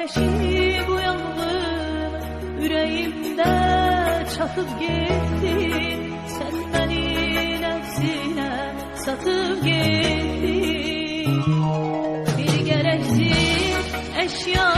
ateşi bu yangın Yüreğimde çatıp gitti. Sen beni nefsine satıp gitti. Bir gereksiz eşya